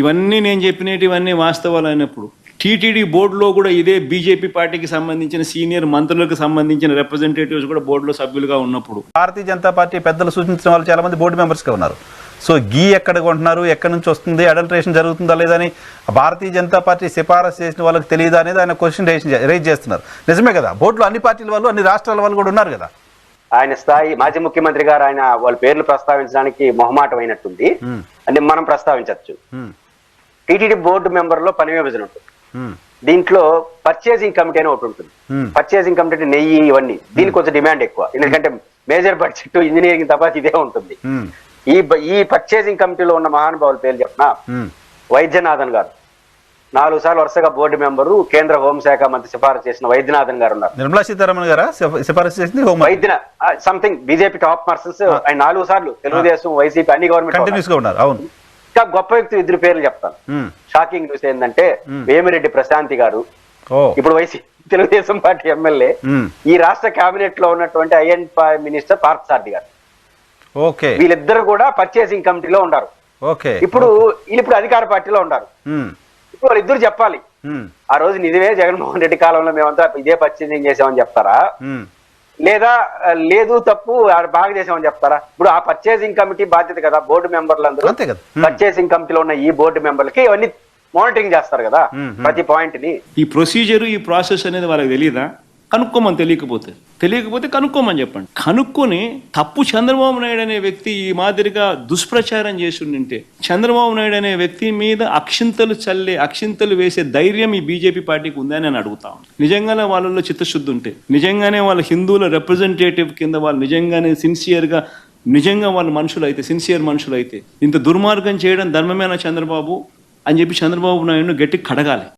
ఇవన్నీ నేను చెప్పినటివన్నీ వాస్తవాలు అయినప్పుడు టీటీడీ బోర్డులో కూడా ఇదే బీజేపీ పార్టీకి సంబంధించిన సీనియర్ మంత్రులకు సంబంధించిన రిప్రజెంటేటివ్స్ కూడా బోర్డులో సభ్యులుగా ఉన్నప్పుడు. భారతీయ జనతా పార్టీ పెద్దలు సూచించిన వాళ్ళు చాలా మంది బోర్డు మెంబర్స్గా ఉన్నారు. సో గీ ఎక్కడ కొంటున్నారు ఎక్కడి నుంచి వస్తుంది అడల్ట్రేషన్ జరుగుతుందా లేదా అని భారతీయ జనతా పార్టీ సిఫారసు చేసిన వాళ్ళకి తెలియదా అనేది ఆయన క్వశ్చన్ రైజ్ చేస్తున్నారు. నిజమే కదా బోర్డులో అన్ని పార్టీల వాళ్ళు అన్ని రాష్ట్రాల వాళ్ళు కూడా ఉన్నారు కదా. ఆయన స్థాయి మాజీ ముఖ్యమంత్రి గారు ఆయన వాళ్ళ పేర్లు ప్రస్తావించడానికి మొహమాటం అయినట్టుంది అంటే మనం ప్రస్తావించవచ్చు. టీటీడీ బోర్డు మెంబర్లో పని విభజన ఉంటుంది. దీంట్లో పర్చేసింగ్ కమిటీ అని ఒకటి ఉంటుంది. పర్చేసింగ్ కమిటీ అంటే నెయ్యి ఇవన్నీ. దీనికి కొంచెం డిమాండ్ ఎక్కువ. ఎందుకంటే మేజర్ బడ్జెట్ ఇంజనీరింగ్ తప్ప ఇదే ఉంటుంది. ఈ ఈ పర్చేసింగ్ కమిటీలో ఉన్న మహానుభావుల పేరు చెప్పిన. వైద్యనాథన్ గారు. నాలుగు సార్లు వరుసగా బోర్డు మెంబరు కేంద్ర హోంశాఖ మంత్రి సిఫారసు చేసిన వైద్యనాథన్ గారు ఉన్నారు. నిర్మలా సీతారామన్ గారా? సిఫ- సిఫారసు చేసింది వైద్య సంథింగ్ బీజేపీ టాప్ పర్సన్స్ ఆయన నాలుగు సార్లు తెలుగుదేశం వైసీపీ అన్ని గవర్నమెంట్ కంటిన్యూస్గా ఉన్నారు. అవును. ఇంకా గొప్ప వ్యక్తులు ఇద్దరు పేర్లు చెప్తాను. షాకింగ్ న్యూస్ ఏంటంటే వేమిరెడ్డి ప్రశాంతి గారు. ఇప్పుడు వైసీపీ తెలుగుదేశం పార్టీ ఎమ్మెల్యే. ఈ రాష్ట్ర కేబినెట్లో ఉన్నటువంటి ఐఎన్ మినిస్టర్ పార్థసారథి గారు. ఓకే. వీళ్ళిద్దరు కూడా పర్చేసింగ్ కమిటీలో ఉన్నారు. ఓకే. ఇప్పుడు వీళ్ళు ఇప్పుడు అధికార పార్టీలో ఉన్నారు. ఇప్పుడు వాళ్ళిద్దరు చెప్పాలి. ఆ రోజు నిజమే జగన్మోహన్ రెడ్డి కాలంలో మేమంతా ఇదే పర్చేసింగ్ చేసామని చెప్తారా. లేదా లేదు తప్పు ఆ, బాగా చేసామని చెప్తారా ఇప్పుడు ఆ పర్చేసింగ్ కమిటీ బాధ్యత కదా బోర్డు మెంబర్లు అందరూ అంతే కదా. హ్మ్. పర్చేసింగ్ కమిటీలో ఉన్న ఈ బోర్డు మెంబర్లకి ఇవన్నీ మానిటరింగ్ చేస్తారు కదా హ్మ్, హ్మ్. ప్రతి పాయింట్ని ఈ ప్రొసీజర్ ఈ ప్రాసెస్ అనేది వాళ్ళకి తెలియదా కనుక్కోమని తెలియకపోతే తెలియకపోతే కనుక్కోమని చెప్పండి. కనుక్కొని తప్పు చంద్రబాబు నాయుడు అనే వ్యక్తి ఈ మాదిరిగా దుష్ప్రచారం చేసి ఉండింటే చంద్రబాబు నాయుడు అనే వ్యక్తి మీద అక్షింతలు చల్లే అక్షింతలు వేసే ధైర్యం ఈ బీజేపీ పార్టీకి ఉందని నేను అడుగుతా ఉన్నాను. నిజంగానే వాళ్ళలో చిత్తశుద్ధి ఉంటే నిజంగానే వాళ్ళ హిందువుల రిప్రజెంటేటివ్ కింద వాళ్ళు నిజంగానే సిన్సియర్గా నిజంగా వాళ్ళ మనుషులు అయితే సిన్సియర్ మనుషులు అయితే ఇంత దుర్మార్గం చేయడం ధర్మమేనా చంద్రబాబు? అని చెప్పి చంద్రబాబు నాయుడు గట్టి కడగాలి.